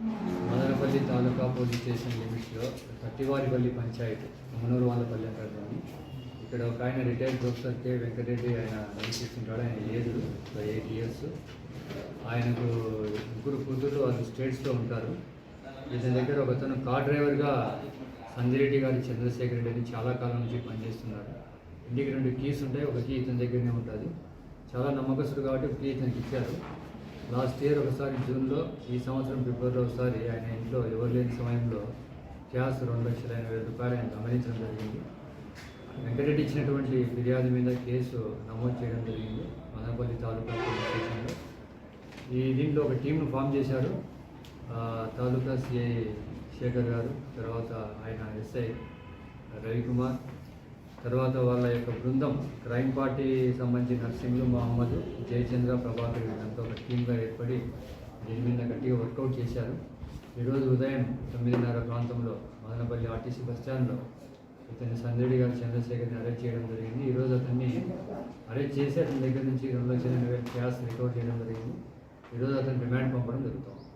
మదనపల్లి తాలూకా police station లిమిట్స్లో కట్టివారిపల్లి పంచాయత్ మునూరు వాళ్ళపల్లి అంటారు ఇక్కడ ఒక ఆయన రిటైర్డ్ ప్రొఫెసర్ కె. వెంకటరెడ్డి ఆయన నివసిస్తుంటాడు ఆయన ఏజ్ ఎయిట్ ఇయర్స్. ఆయనకు ముగ్గురు కూతురు వాళ్ళు స్టేట్స్లో ఉంటారు. ఇతని దగ్గర ఒకతను కార్ డ్రైవర్గా సంజిరెడ్డి గారి చంద్రశేఖర్ రెడ్డి అని చాలా కాలం నుంచి పనిచేస్తున్నారు. ఇంటికి రెండు కీస్ ఉంటాయి. ఒక కీ ఇతని దగ్గరనే ఉంటుంది. చాలా నమ్మకస్తుడు కాబట్టి ఒక కీ ఇతనికి ఇచ్చారు. లాస్ట్ ఇయర్ ఒకసారి జూన్లో ఈ సంవత్సరం ఫిబ్రవరిలో ఒకసారి ఆయన ఇంట్లో ఎవరు లేని సమయంలో క్యాష్ రెండు లక్షల ఎనభై వేల రూపాయలు ఆయన గమనించడం జరిగింది. వెంకటరెడ్డి ఇచ్చినటువంటి ఫిర్యాదు మీద కేసు నమోదు చేయడం జరిగింది. మదనపల్లి తాలూకా పోలీస్ స్టేషన్లో. ఈ దీంట్లో ఒక టీంను ఫామ్ చేశారు. తాలూకా సిఐ శేఖర్ గారు తర్వాత ఆయన ఎస్ఐ రవికుమార్ తర్వాత వాళ్ళ యొక్క బృందం క్రైమ్ పార్టీ సంబంధించిన నర్సింగ్లు మహమ్మద్ జయచంద్ర ప్రభాకర్ వీళ్ళంతా ఒక టీమ్గా ఏర్పడి దీని మీద గట్టిగా వర్కౌట్ చేశారు. ఈరోజు ఉదయం తొమ్మిదిన్నర ప్రాంతంలో మదనపల్లి ఆర్టీసీ బస్ స్టాండ్లో ఇతని సందడి గారు చంద్రశేఖర్ని అరెస్ట్ చేయడం జరిగింది. ఈరోజు అతన్ని అరెస్ట్ చేసి అతని దగ్గర నుంచి రెండు లక్షల ఎనభై క్యాష్ రికవర్ చేయడం జరిగింది. ఈరోజు అతను రిమాండ్ పంపడం జరుగుతుంది.